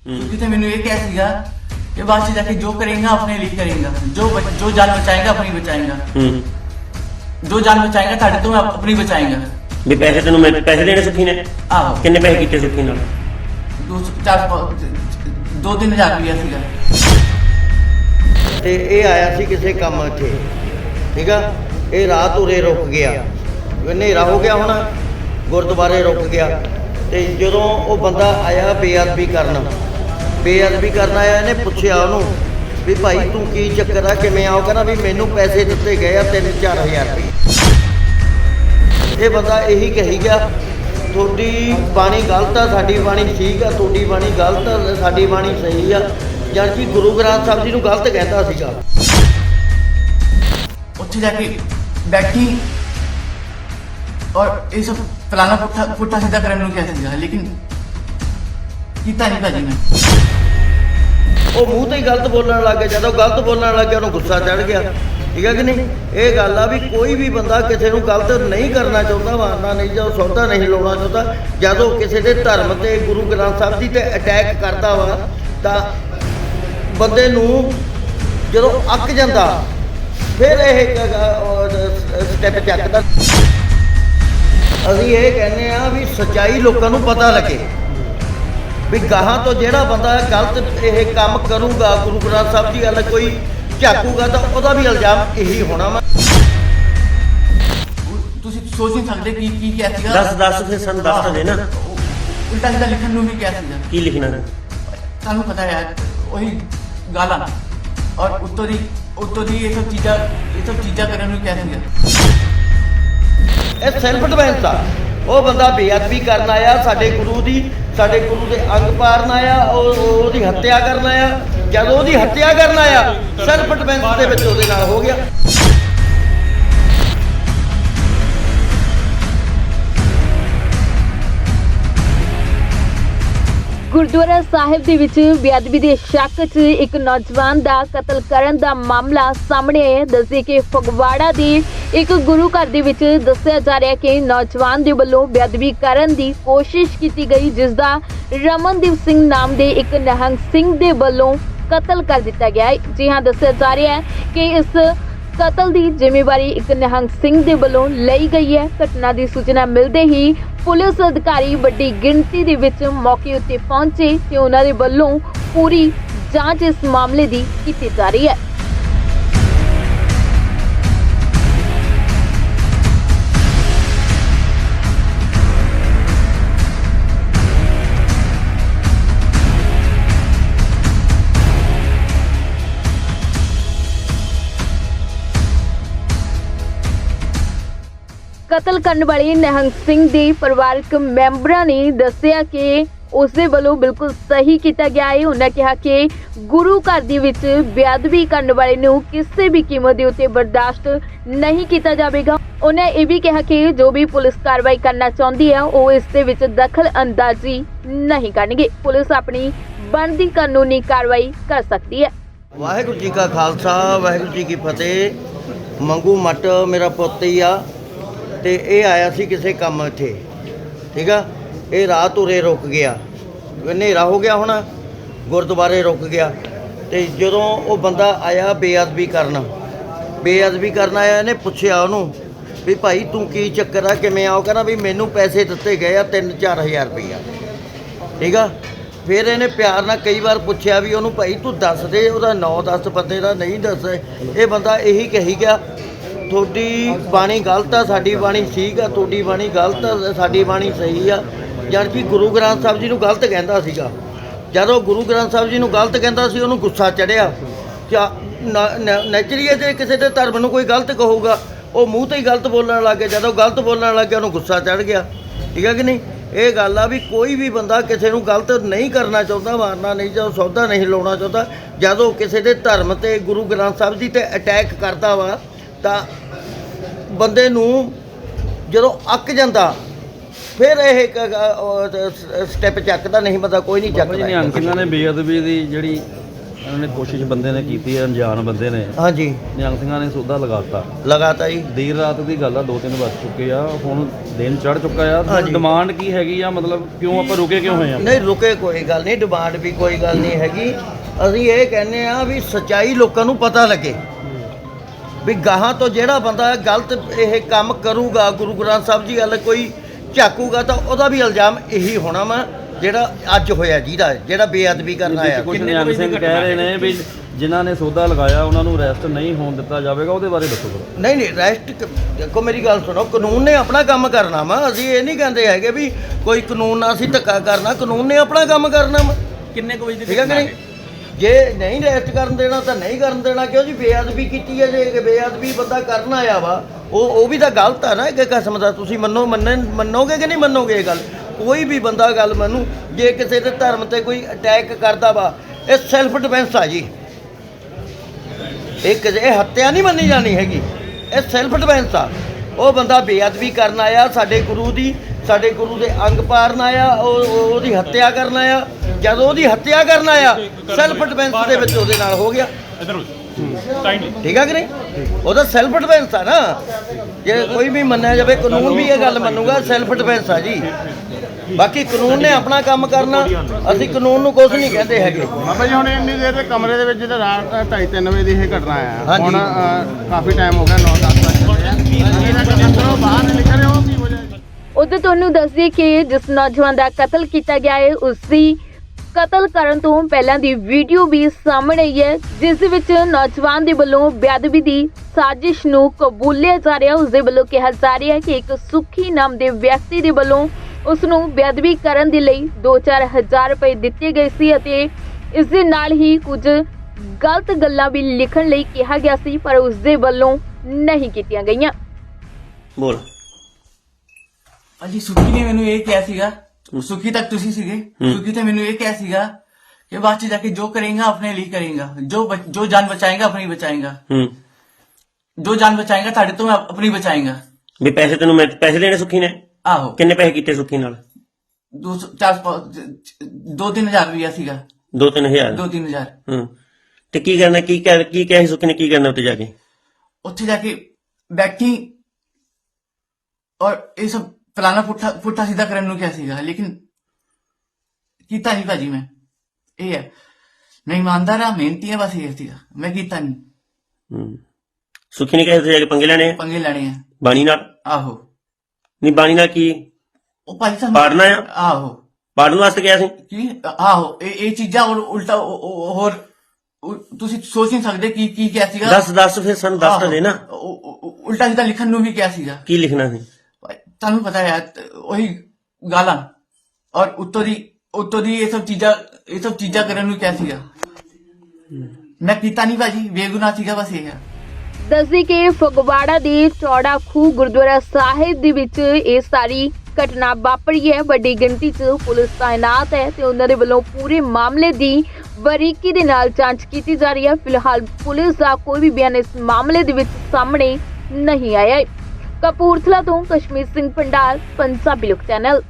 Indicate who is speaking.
Speaker 1: क्योंकि तो मैंने ये क्या सीखा कि बात से जाके जो करेगा अपने लिए करेगा जो बच- जो जान बचाएगा अपनी बचाएगा
Speaker 2: ਹੂੰ
Speaker 1: जो जान बचाएगा ताकि तुम अपनी बचाएगा
Speaker 2: ਵੀ ਪੈਸੇ ਤੈਨੂੰ ਮੈਂ ਪੈਸੇ ਦੇਣੇ ਸੁਖੀ ਨੇ
Speaker 1: आहो
Speaker 2: ਕਿੰਨੇ ਪੈਸੇ ਕੀਤੇ ਸੁਖੀ ਨਾਲ
Speaker 1: दो सौ चार सौ- दो तीन हजार रुपया सीखा
Speaker 3: ਤੇ ਇਹ ਆਇਆ ਸੀ ਕਿਸੇ ਕੰਮ ਇੱਥੇ ਠੀਕ ਆ ਇਹ ਰਾਤ ਉਰੇ ਰੁਕ ਗਿਆ ਹਨੇਰਾ ਹੋ ਗਿਆ ਹੁਣ ਗੁਰਦੁਆਰੇ ਰੁਕ ਗਿਆ ਤੇ ਜਦੋਂ ਉਹ ਬੰਦਾ ਆਇਆ ਬੇਅਦਬੀ ਕਰਨ ਬੇਅਦਬੀ ਕਰਨ ਆਇਆ ਇਹਨੇ ਪੁੱਛਿਆ ਉਹਨੂੰ ਵੀ ਭਾਈ ਤੂੰ ਕੀ ਚੱਕਰ ਆ ਕਿਵੇਂ ਆਓ ਕਹਿੰਦਾ ਵੀ ਮੈਨੂੰ ਪੈਸੇ ਦਿੱਤੇ ਗਏ ਆ 3-4000 ਰੁਪਏ ਇਹ ਬੰਦਾ ਇਹੀ ਕਹੀ ਗਿਆ ਤੁਹਾਡੀ ਬਾਣੀ ਗਲਤ ਆ ਸਾਡੀ ਬਾਣੀ ਠੀਕ ਆ ਤੁਹਾਡੀ ਬਾਣੀ ਗਲਤ ਆ ਸਾਡੀ ਬਾਣੀ ਸਹੀ ਆ ਜਦ ਕਿ ਗੁਰੂ ਗ੍ਰੰਥ ਸਾਹਿਬ ਜੀ ਨੂੰ ਗਲਤ ਕਹਿੰਦਾ ਸੀਗਾ
Speaker 1: ਉੱਥੇ ਜਾ ਕੇ ਬੈਠੀ और ये सब फलाना पुट्ठा पुट्ठा सीधा करने को क्या सीखा लेकिन ਕੀਤਾ ਨਹੀਂ ਭਾਜੀ ਮੈਂ।
Speaker 3: ਉਹ ਮੂੰਹ ਤੇ ਹੀ ਗਲਤ ਬੋਲਣ ਲੱਗ ਗਿਆ, ਜਦੋਂ ਗਲਤ ਬੋਲਣ ਲੱਗ ਗਿਆ, ਉਹਨੂੰ ਗੁੱਸਾ ਚੜ ਗਿਆ। ਠੀਕ ਹੈ ਕਿ ਨਹੀਂ? ਇਹ ਗੱਲ ਆ ਵੀ ਕੋਈ ਵੀ ਬੰਦਾ ਕਿਸੇ ਨੂੰ ਗਲਤ ਨਹੀਂ ਕਰਨਾ ਚਾਹੁੰਦਾ, ਮਾਰਨਾ ਨਹੀਂ ਜਾਂ ਸੌਦਾ ਨਹੀਂ ਲਾਉਣਾ ਚਾਹੁੰਦਾ, ਜਦੋਂ ਕਿਸੇ ਦੇ ਧਰਮ ਤੇ, ਗੁਰੂ ਗ੍ਰੰਥ ਸਾਹਿਬ ਜੀ ਤੇ ਅਟੈਕ ਕਰਦਾ ਵਾ, ਤਾਂ ਬੰਦੇ ਨੂੰ ਜਦੋਂ ਅੱਕ ਜਾਂਦਾ, ਫਿਰ ਇਹ ਸਟੈਪ ਚੱਕਦਾ। ਅਸੀਂ ਇਹ ਕਹਿੰਦੇ ਆ ਵੀ ਸੱਚਾਈ ਲੋਕਾਂ ਨੂੰ ਪਤਾ ਲੱਗੇ। ਵੀ ਗਾਹਾਂ ਤੋਂ ਜਿਹੜਾ ਬੰਦਾ ਗਲਤ ਇਹ ਕੰਮ ਕਰੂਗਾ ਗੁਰੂ ਗ੍ਰੰਥ ਸਾਹਿਬ ਦੀ ਗੱਲ ਕੋਈ ਝਾਕੂਗਾ ਤਾਂ ਉਹਦਾ ਵੀ ਇਲਜ਼ਾਮ ਇਹੀ ਹੋਣਾ ਵਾ।
Speaker 1: ਤੁਸੀਂ ਸੋਚ ਨਹੀਂ ਸਕਦੇ ਕਿ ਕੀ ਕਿਹਾ ਸੀਗਾ?
Speaker 2: ਦੱਸ ਦੱਸ ਫਿਰ ਸਾਨੂੰ ਦੱਸ ਤਾਂ ਦੇ ਨਾ।
Speaker 1: ਉਲਟਾ ਸਿੱਧਾ ਲਿਖਣ ਨੂੰ ਵੀ ਕਿਹਾ ਸੀਗਾ।
Speaker 2: ਕੀ ਲਿਖਣਾ
Speaker 1: ਤੁਹਾਨੂੰ ਪਤਾ ਹੈ ਉਹੀ ਗਾਲਾਂ ਔਰ ਉੱਤੋਂ ਦੀ ਉੱਤੋਂ ਦੀ ਇਹ ਸਭ ਚੀਜ਼ਾਂ ਇਹ ਸਭ ਚੀਜ਼ਾਂ ਕਰਨ ਨੂੰ ਕਿਹਾ ਸੀਗਾ।
Speaker 3: ਇਹ ਸੈਲਫ ਡਿਫੈਂਸ ਆ। ਉਹ ਬੰਦਾ ਬੇਅਦਬੀ ਕਰਨ ਆਇਆ ਸਾਡੇ ਗੁਰੂ ਦੀ। ਸਾਡੇ ਗੁਰੂ ਦੇ ਅੰਗ ਪਾੜਨ ਆਇਆ, ਉਹ ਉਹਦੀ ਹੱਤਿਆ ਕਰਨ ਆਇਆ। ਜਦੋਂ ਉਹਦੀ ਹੱਤਿਆ ਕਰਨ ਆਇਆ ਸੈਲਫ ਡਿਫੈਂਸ ਦੇ ਵਿੱਚ ਉਹਦੇ ਨਾਲ ਹੋ ਗਿਆ।
Speaker 4: ਗੁਰਦੁਆਰਾ ਸਾਹਿਬ ਦੇ ਵਿੱਚ ਬੇਅਦਬੀ ਦੇ ਸ਼ੱਕ 'ਚ ਇੱਕ ਨੌਜਵਾਨ ਦਾ ਕਤਲ ਕਰਨ ਦਾ ਮਾਮਲਾ ਸਾਹਮਣੇ ਆਇਆ ਦੱਸਦੇ ਕਿ ਫਗਵਾੜਾ ਦੇ ਇੱਕ ਗੁਰੂ ਘਰ ਦੇ ਵਿੱਚ ਦੱਸਿਆ ਜਾ ਰਿਹਾ ਕਿ ਨੌਜਵਾਨ ਦੇ ਵੱਲੋਂ ਬੇਅਦਬੀ ਕਰਨ ਦੀ ਕੋਸ਼ਿਸ਼ ਕੀਤੀ ਗਈ, ਜਿਸ ਦਾ ਰਮਨਦੀਪ ਸਿੰਘ ਨਾਮ ਦੇ ਇੱਕ ਨਿਹੰਗ ਸਿੰਘ ਦੇ ਵੱਲੋਂ ਕਤਲ ਕਰ ਦਿੱਤਾ ਗਿਆ ਜੀ ਹਾਂ, ਦੱਸਿਆ ਜਾ ਰਿਹਾ ਹੈ ਕਿ ਇਸ ਕਤਲ ਦੀ ਜ਼ਿੰਮੇਵਾਰੀ ਇੱਕ ਨਿਹੰਗ ਸਿੰਘ ਦੇ ਵੱਲੋਂ ਲਈ ਗਈ ਹੈ। ਘਟਨਾ ਦੀ ਸੂਚਨਾ ਮਿਲਦੇ ਹੀ ਪੁਲਿਸ ਅਧਿਕਾਰੀ ਵੱਡੀ ਗਿਣਤੀ ਦੇ ਵਿੱਚ ਮੌਕੇ ਉੱਤੇ ਪਹੁੰਚੇ ਤੇ ਉਹਨਾਂ ਦੇ ਵੱਲੋਂ ਪੂਰੀ ਜਾਂਚ ਇਸ ਮਾਮਲੇ ਦੀ ਕੀਤੀ ਜਾ ਰਹੀ ਹੈ। ਕਤਲ ਕਰਨ ਵਾਲੇ ਨਿਹੰਗ ਸਿੰਘ ਦੇ ਪਰਿਵਾਰਕ ਮੈਂਬਰਾਂ ਨੇ ਦੱਸਿਆ ਕਿ ਉਸ ਦੇ ਵੱਲੋਂ ਬਿਲਕੁਲ ਸਹੀ ਕੀਤਾ ਗਿਆ ਹੈ। ਉਹਨਾਂ ਕਿਹਾ ਕਿ ਗੁਰੂ ਘਰ ਦੇ ਵਿੱਚ ਬੇਅਦਬੀ ਕਰਨ ਵਾਲੇ ਨੂੰ ਕਿਸੇ ਵੀ ਕੀਮਤ ਦੇ ਉੱਤੇ ਬਰਦਾਸ਼ਤ ਨਹੀਂ ਕੀਤਾ ਜਾਵੇਗਾ। ਉਹਨਾਂ ਇਹ ਵੀ ਕਿਹਾ ਕਿ ਜੋ ਵੀ ਪੁਲਿਸ ਕਾਰਵਾਈ ਕਰਨਾ ਚਾਹੁੰਦੀ ਹੈ, ਉਹ ਇਸ ਦੇ ਵਿੱਚ ਦਖਲ ਅੰਦਾਜ਼ੀ ਨਹੀਂ ਕਰਨਗੇ। ਪੁਲਿਸ ਆਪਣੀ ਬਣਦੀ ਕਾਨੂੰਨੀ ਕਾਰਵਾਈ ਕਰ ਸਕਦੀ ਹੈ।
Speaker 3: ਵਾਹਿਗੁਰੂ ਜੀ ਕਾ ਖਾਲਸਾ, ਵਾਹਿਗੁਰੂ ਜੀ ਕੀ ਫਤਿਹ। ਮੰਗੂ ਮੱਟ ਮੇਰਾ ਪੁੱਤ ਹੀ ਆ। ਤੇ ਇਹ ਆਇਆ ਸੀ ਕਿਸੇ ਕੰਮ ਇੱਥੇ, ਠੀਕ ਆ? ਇਹ ਰਾਤ ਉਰੇ ਰੁਕ ਗਿਆ। ਹਨੇਰਾ ਹੋ ਗਿਆ ਹੁਣ, ਗੁਰਦੁਆਰੇ ਰੁਕ ਗਿਆ। ਤੇ ਜਦੋਂ ਉਹ ਬੰਦਾ ਆਇਆ ਬੇਅਦਬੀ ਕਰਨ ਬੇਅਦਬੀ ਕਰਨ ਆਇਆ, ਇਹਨੇ ਪੁੱਛਿਆ ਉਹਨੂੰ ਵੀ ਭਾਈ ਤੂੰ ਕੀ ਚੱਕਰ ਆ, ਕਿਵੇਂ ਆਓ ਕਹਿੰਦਾ ਵੀ ਮੈਨੂੰ ਪੈਸੇ ਦਿੱਤੇ ਗਏ ਆ 3-4000 ਰੁਪਈਆ। ਠੀਕ ਆ? ਫਿਰ ਇਹਨੇ ਪਿਆਰ ਨਾਲ ਕਈ ਵਾਰ ਪੁੱਛਿਆ ਵੀ ਉਹਨੂੰ, ਭਾਈ ਤੂੰ ਦੱਸ ਦੇ, ਉਹਦਾ ਨਾਂ ਦੱਸ, ਬੰਦੇ ਦਾ ਨਹੀਂ ਦੱਸ ਇਹ ਬੰਦਾ ਇਹੀ ਕਹੀ ਗਿਆ ਤੁਹਾਡੀ ਬਾਣੀ ਗਲਤ ਆ, ਸਾਡੀ ਬਾਣੀ ਠੀਕ ਆ, ਤੁਹਾਡੀ ਬਾਣੀ ਗਲਤ ਆ, ਸਾਡੀ ਬਾਣੀ ਸਹੀ ਆ। ਜਦ ਕਿ ਗੁਰੂ ਗ੍ਰੰਥ ਸਾਹਿਬ ਜੀ ਨੂੰ ਗਲਤ ਕਹਿੰਦਾ ਸੀਗਾ। ਜਦੋਂ ਗੁਰੂ ਗ੍ਰੰਥ ਸਾਹਿਬ ਜੀ ਨੂੰ ਗਲਤ ਕਹਿੰਦਾ ਸੀ, ਉਹਨੂੰ ਗੁੱਸਾ ਚੜਿਆ। ਕਿਆ ਨੈਚੁਰਲੀ ਜੇ ਕਿਸੇ ਦੇ ਧਰਮ ਨੂੰ ਕੋਈ ਗਲਤ ਕਹੂਗਾ, ਉਹ ਮੂੰਹ ਤੇ ਹੀ ਗਲਤ ਬੋਲਣ ਲੱਗ ਗਿਆ। ਜਦੋਂ ਗਲਤ ਬੋਲਣ ਲੱਗ ਗਿਆ ਉਹਨੂੰ ਗੁੱਸਾ ਚੜ ਗਿਆ। ਠੀਕ ਹੈ ਕਿ ਨਹੀਂ? ਇਹ ਗੱਲ ਆ ਵੀ ਕੋਈ ਵੀ ਬੰਦਾ ਕਿਸੇ ਨੂੰ ਗਲਤ ਨਹੀਂ ਕਰਨਾ ਚਾਹੁੰਦਾ, ਮਾਰਨਾ ਨਹੀਂ ਜਾਂ ਸੌਦਾ ਨਹੀਂ ਲਾਉਣਾ ਚਾਹੁੰਦਾ, ਜਦੋਂ ਕਿਸੇ ਦੇ ਧਰਮ ਤੇ ਗੁਰੂ ਗ੍ਰੰਥ ਸਾਹਿਬ ਜੀ ਤੇ ਅਟੈਕ ਕਰਦਾ ਵਾ ਤਾਂ ਬੰਦੇ ਨੂੰ ਜਦੋਂ ਅੱਕ ਜਾਂਦਾ ਫਿਰ ਇਹ ਸਟੈਪ ਚੱਕਦਾ ਨਹੀਂ ਬੰਦਾ ਕੋਈ ਨਹੀਂ
Speaker 5: ਬਾਬਾ ਜੀ
Speaker 3: ਚੱਕਦਾ
Speaker 5: ਨਿਹੰਗ ਨੇ ਬੇਅਦਬੀ ਦੀ ਜਿਹੜੀ ਇਹਨਾਂ ਨੇ ਕੋਸ਼ਿਸ਼ ਬੰਦੇ ਨੇ ਕੀਤੀ ਹੈ ਅਣਜਾਣ ਬੰਦੇ ਨੇ
Speaker 3: ਹਾਂਜੀ।
Speaker 5: ਨਿਹੰਗ ਸਿੰਘਾਂ ਨੇ ਸੌਦਾ ਲਗਾਤਾ
Speaker 3: ਲਗਾਤਾ ਜੀ।
Speaker 5: ਦੇਰ ਰਾਤ ਦੀ ਗੱਲ ਆ ਦੋ ਤਿੰਨ ਵੱਜ ਚੁੱਕੇ ਆ ਹੁਣ ਦਿਨ ਚੜ ਚੁੱਕਾ ਆ। ਡਿਮਾਂਡ ਕੀ ਹੈਗੀ ਆ ਮਤਲਬ ਕਿਉਂ ਆਪਾਂ ਰੁਕੇ ਕਿਉਂ ਹੋਏ ਆ?
Speaker 3: ਨਹੀਂ ਰੁਕੇ ਕੋਈ ਗੱਲ ਨਹੀਂ ਡਿਮਾਂਡ ਵੀ ਕੋਈ ਗੱਲ ਨਹੀਂ ਹੈਗੀ। ਅਸੀਂ ਇਹ ਕਹਿੰਦੇ ਆ ਵੀ ਸਚਾਈ ਲੋਕਾਂ ਨੂੰ ਪਤਾ ਲੱਗੇ। ਵੀ ਗਾਹਾਂ ਤੋਂ ਜਿਹੜਾ ਬੰਦਾ ਗਲਤ ਇਹ ਕੰਮ ਕਰੂਗਾ ਗੁਰੂ ਗ੍ਰੰਥ ਸਾਹਿਬ ਜੀ ਗੱਲ ਕੋਈ ਝਾਕੂਗਾ ਤਾਂ ਉਹਦਾ ਵੀ ਇਲਜ਼ਾਮ ਇਹੀ ਹੋਣਾ ਵਾ ਜਿਹੜਾ ਅੱਜ ਹੋਇਆ ਜਿਹਦਾ ਜਿਹੜਾ ਬੇਅਦਬੀ ਕਰਨ ਆਇਆ।
Speaker 5: ਕੁਝ ਨਿਹੰਗ ਸਿੰਘ ਕਹਿ ਰਹੇ ਨੇ ਵੀ ਜਿਨ੍ਹਾਂ ਨੇ ਸੌਦਾ ਲਗਾਇਆ ਉਹਨਾਂ ਨੂੰ ਅਰੈਸਟ ਨਹੀਂ ਹੋਣ ਦਿੱਤਾ ਜਾਵੇਗਾ ਉਹਦੇ ਬਾਰੇ ਦੱਸੋ
Speaker 3: ਨਹੀਂ ਨਹੀਂ ਰੈਸਟ ਦੇਖੋ ਮੇਰੀ ਗੱਲ ਸੁਣੋ ਕਾਨੂੰਨ ਨੇ ਆਪਣਾ ਕੰਮ ਕਰਨਾ ਵਾ ਅਸੀਂ ਇਹ ਨਹੀਂ ਕਹਿੰਦੇ ਹੈਗੇ ਵੀ ਕੋਈ ਕਾਨੂੰਨ ਨਾਲ ਅਸੀਂ ਧੱਕਾ ਕਰਨਾ ਕਾਨੂੰਨ ਨੇ ਆਪਣਾ ਕੰਮ ਕਰਨਾ ਵਾ।
Speaker 2: ਕਿੰਨੇ ਕੁ ਵਜੇ
Speaker 3: ਠੀਕ ਹੈ ਕਿ ਨਹੀਂ? ਜੇ ਨਹੀਂ ਰੈਸਟ ਕਰਨ ਦੇਣਾ ਤਾਂ ਨਹੀਂ ਕਰਨ ਦੇਣਾ, ਕਿਉਂ ਜੀ ਬੇਅਦਬੀ ਕੀਤੀ ਹੈ ਜੇ ਬੇਅਦਬੀ ਬੰਦਾ ਕਰਨ ਆਇਆ ਵਾ, ਉਹ ਉਹ ਵੀ ਤਾਂ ਗਲਤ ਆ ਨਾ ਇੱਕ ਕਿਸਮ ਦਾ, ਤੁਸੀਂ ਮੰਨੋ ਮੰਨਣ ਮੰਨੋਗੇ ਕਿ ਨਹੀਂ ਮੰਨੋਗੇ ਇਹ ਗੱਲ? ਕੋਈ ਵੀ ਬੰਦਾ ਗੱਲ ਮੰਨੂ, ਜੇ ਕਿਸੇ ਦੇ ਧਰਮ ਤੇ ਕੋਈ ਅਟੈਕ ਕਰਦਾ ਵਾ, ਇਹ ਸੈਲਫ ਡਿਫੈਂਸ ਆ ਜੀ। ਇਹ ਕਿਸੇ, ਇਹ ਹੱਤਿਆ ਨਹੀਂ ਮੰਨੀ ਜਾਣੀ ਹੈਗੀ। ਇਹ ਸੈਲਫ ਡਿਫੈਂਸ ਆ। ਉਹ ਬੰਦਾ ਬੇਅਦਬੀ ਕਰਨ ਆਇਆ, ਸਾਡੇ ਗੁਰੂ ਦੀ, ਸਾਡੇ ਗੁਰੂ ਦੇ ਅੰਗ ਪਾਰਨ ਆਇਆ ਉਹ- ਉਹਦੀ ਹੱਤਿਆ ਕਰਨ ਆਇਆ। ਜਦੋਂ ਉਹਦੀ ਹੱਤਿਆ ਕਰਨ ਆਇਆ ਸੈਲਫ ਡਿਫੈਂਸ ਦੇ ਵਿੱਚ ਉਹਦੇ ਨਾਲ ਹੋ ਗਿਆ। ਠੀਕ ਆ ਕਿ ਨਹੀਂ? ਉਹਦਾ ਸੈਲਫ ਡਿਫੈਂਸ ਆ ਨਾ। ਜੇ ਕੋਈ ਵੀ ਮੰਨਿਆ ਜਾਵੇ ਕਾਨੂੰਨ ਵੀ ਇਹ ਗੱਲ ਮੰਨੂਗਾ ਸੈਲਫ ਡਿਫੈਂਸ ਆ ਜੀ। ਬਾਕੀ ਕਾਨੂੰਨ ਨੇ ਆਪਣਾ ਕੰਮ ਕਰਨਾ। ਅਸੀਂ ਕਾਨੂੰਨ ਨੂੰ ਕੁਝ ਨਹੀਂ ਕਹਿੰਦੇ ਹੈਗੇ।
Speaker 6: ਬਾਬਾ ਜੀ ਹੁਣ ਇੰਨੀ ਦੇਰ ਦੇ ਕਮਰੇ ਦੇ ਵਿੱਚ ਜਿਹੜਾ ਰਾਤ 2:30 ਵਜੇ ਦੀ ਇਹ ਘਟਨਾ ਆ। ਹੁਣ ਕਾਫੀ ਟਾਈਮ ਹੋ ਗਿਆ 9-10 ਵਜੇ। ਇਹਨਾਂ ਬਾਹਰ ਨਿਕਲ ਰਹੇ ਕੀ
Speaker 4: ਉਧਰ ਤੁਹਾਨੂੰ ਦੱਸ ਦਈਏ ਕਿ ਜਿਸ ਨੌਜਵਾਨ ਦਾ ਕਤਲ ਕੀਤਾ ਗਿਆ ਹੈ ਉਸ ਦੀ ਕਤਲ ਕਰਨ ਤੋਂ ਪਹਿਲਾਂ ਦੀ ਵੀਡੀਓ ਵੀ ਸਾਹਮਣੇ ਆਈ ਹੈ ਜਿਸ ਦੇ ਵਿੱਚ ਨੌਜਵਾਨ ਦੇ ਵੱਲੋਂ ਬੇਅਦਬੀ ਦੀ ਸਾਜ਼ਿਸ਼ ਨੂੰ ਕਬੂਲਿਆ ਜਾ ਰਿਹਾ ਉਸ ਦੇ ਵੱਲੋਂ ਕਿਹਾ ਜਾ ਰਿਹਾ ਹੈ ਕਿ ਇੱਕ ਸੁਖੀ ਨਾਮ ਦੇ ਵਿਅਕਤੀ ਦੇ ਵੱਲੋਂ ਉਸ ਨੂੰ ਬੇਅਦਬੀ ਕਰਨ ਦੇ ਲਈ 2-4 ਹਜ਼ਾਰ ਰੁਪਏ ਦਿੱਤੇ ਗਏ ਸੀ ਅਤੇ ਇਸ ਦੇ ਨਾਲ ਹੀ ਕੁਝ ਗਲਤ ਗੱਲਾਂ ਵੀ ਲਿਖਣ ਲਈ ਕਿਹਾ ਗਿਆ ਸੀ ਪਰ ਉਸ ਦੇ ਵੱਲੋਂ ਨਹੀਂ ਕੀਤੀਆਂ ਗਈਆਂ।
Speaker 2: ਬੋਲ।
Speaker 1: ਅਜੀ ਸੁਖੀ ਨੇ ਮੈਨੂੰ ਇਹ ਕਿਹਾ ਸੀਗਾ ਸੁਖੀ ਤੱਕ ਤੁਸੀਂ ਸੀਗੇ। ਸੁਖੀ ਤੇ ਮੈਨੂੰ ਇਹ ਕਿਹਾ ਸੀਗਾ ਕਿ ਬਾਅਦ ਚ ਜਾਕੇ ਜੋ ਕਰੇਗਾ ਆਪਣੇ ਲਈ ਕਰੇਗਾ। ਜੋ ਜੋ ਜਾਨ ਬਚਾਏਗਾ ਆਪਣੀ ਬਚਾਏਗਾ।
Speaker 2: ਹੂੰ।
Speaker 1: ਜੋ ਜਾਨ ਬਚਾਏਗਾ ਤੁਹਾਡੇ ਤੋਂ ਆਪ- ਆਪਣੀ ਬਚਾਏਗਾ।
Speaker 2: ਵੀ ਪੈਸੇ ਤੈਨੂੰ ਮੈਂ ਪੈਸੇ ਦੇਣੇ ਸੁੱਖੀ ਨੇ?
Speaker 1: ਆਹੋ।
Speaker 2: ਕਿੰਨੇ ਪੈਸੇ ਕੀਤੇ ਸੁੱਖੀ ਨਾਲ?
Speaker 1: ਦੋ ਸੌ- ਚਾਰ ਸੌ- ਦੋ ਤਿੰਨ ਹਜ਼ਾਰ ਰੁਪਇਆ ਸੀਗਾ।
Speaker 2: 2-3000
Speaker 1: ਦੋ ਤਿੰਨ ਹਜ਼ਾਰ।
Speaker 2: ਹੂੰ। ਤੇ ਕੀ ਕਰਨਾ ਕੀ ਕਹਿ ਕੀ ਕਿਹਾ ਸੁੱਖੀ ਨੇ ਕੀ ਕਰਨਾ ਉੱਤੇ ਜਾ ਕੇ?
Speaker 1: ਉੱਥੇ ਜਾ ਕੇ ਬੈਠੀ ਔਰ ਇਹ ਸਭ ਫਲਾਣਾ ਪੁੱਠਾ ਪੁੱਠਾ ਸਿੱਧਾ ਕਰਨ ਨੂੰ ਕਿਹਾ ਸੀਗਾ ਲੇਕਿਨ ਕੀਤਾ ਨਹੀਂ ਭਾਜੀ ਮੈਂ। ਇਹ ਹੈ ਮੈਂ ਇਮਾਨਦਾਰ ਆ ਮਿਹਨਤੀ ਆ ਬਸ ਇਹ ਸੀਗਾ। ਮੈਂ ਕੀਤਾ ਨਹੀਂ।
Speaker 2: ਸੁੱਖੀ ਨੇ ਕਿਹਾ ਕੇ ਪੰਗੇ ਲੈਣੇ ਆ?
Speaker 1: ਪੰਗੇ ਲੈਣੇ ਆ।
Speaker 2: ਬਾਣੀ ਨਾਲ?
Speaker 1: ਆਹੋ।
Speaker 2: ਨਹੀਂ ਬਾਣੀ ਨਾਲ ਕੀ?
Speaker 1: ਉਹ ਭਾਜੀ ਸਾਹਿਬ
Speaker 2: ਪਾੜਨਾ ਆ?
Speaker 1: ਆਹੋ।
Speaker 2: ਪਾੜਨ ਵਾਸਤੇ ਗਿਆ ਸੀ?
Speaker 1: ਕੀ? ਆਹੋ ਇਹ ਇਹ ਚੀਜ਼ਾਂ ਹੋਰ ਉਲਟਾ ਹੋਰ ਤੁਸੀਂ ਸੋਚ ਨਹੀਂ ਸਕਦੇ ਕੀ ਕੀ ਕਿਹਾ ਸੀਗਾ।
Speaker 2: ਦੱਸ ਦੱਸ ਫਿਰ ਸਾਨੂੰ ਦੱਸ ਤਾਂ ਦੇ ਨਾ।
Speaker 1: ਉਲਟਾ ਸਿੱਧਾ ਲਿਖਣ ਨੂੰ ਵੀ ਕਿਹਾ ਸੀਗਾ।
Speaker 2: ਕੀ ਲਿਖਣਾ ਸੀ?
Speaker 1: ਤੁਹਾਨੂੰ ਪਤਾ ਹੈ, ਉਹੀ ਗਾਲਾਂ ਔਰ ਉੱਤੋਂ ਦੀ ਉੱਤੋਂ ਦੀ ਇਹ ਸਭ ਚੀਜ਼ਾਂ, ਇਹ ਸਭ ਚੀਜ਼ਾਂ ਕਰਨ ਨੂੰ ਕਿਹਾ ਸੀਗਾ। ਮੈਂ ਕੀਤਾ ਨਹੀਂ ਭਾਜੀ ਬੇਗੁਨਾਹ ਸੀਗਾ ਬਸ ਇਹ ਹੈ
Speaker 4: ਦੱਸਦੇ ਕਿ ਫਗਵਾੜਾ ਦੇ ਚੌੜਾ ਖੂਹ ਗੁਰਦੁਆਰਾ ਸਾਹਿਬ ਦੇ ਵਿੱਚ ਇਹ ਸਾਰੀ ਘਟਨਾ ਵਾਪਰੀ ਹੈ। ਵੱਡੀ ਗਿਣਤੀ 'ਚ ਪੁਲਿਸ ਤਾਇਨਾਤ ਹੈ ਤੇ ਉਹਨਾਂ ਦੇ ਵੱਲੋਂ ਪੂਰੇ ਮਾਮਲੇ ਦੀ ਬਰੀਕੀ ਦੇ ਨਾਲ ਜਾਂਚ ਕੀਤੀ ਜਾ ਰਹੀ ਹੈ। ਫਿਲਹਾਲ ਪੁਲਿਸ ਦਾ ਕੋਈ ਵੀ ਬਿਆਨ ਇਸ ਮਾਮਲੇ ਦੇ ਵਿੱਚ ਸਾਹਮਣੇ ਨਹੀਂ ਆਇਆ। ਹੈ ਕਪੂਰਥਲਾ ਤੋਂ ਕਸ਼ਮੀਰ ਸਿੰਘ ਪੰਡਾਲ ਪੰਜਾਬੀ ਲੋਕ ਚੈਨਲ।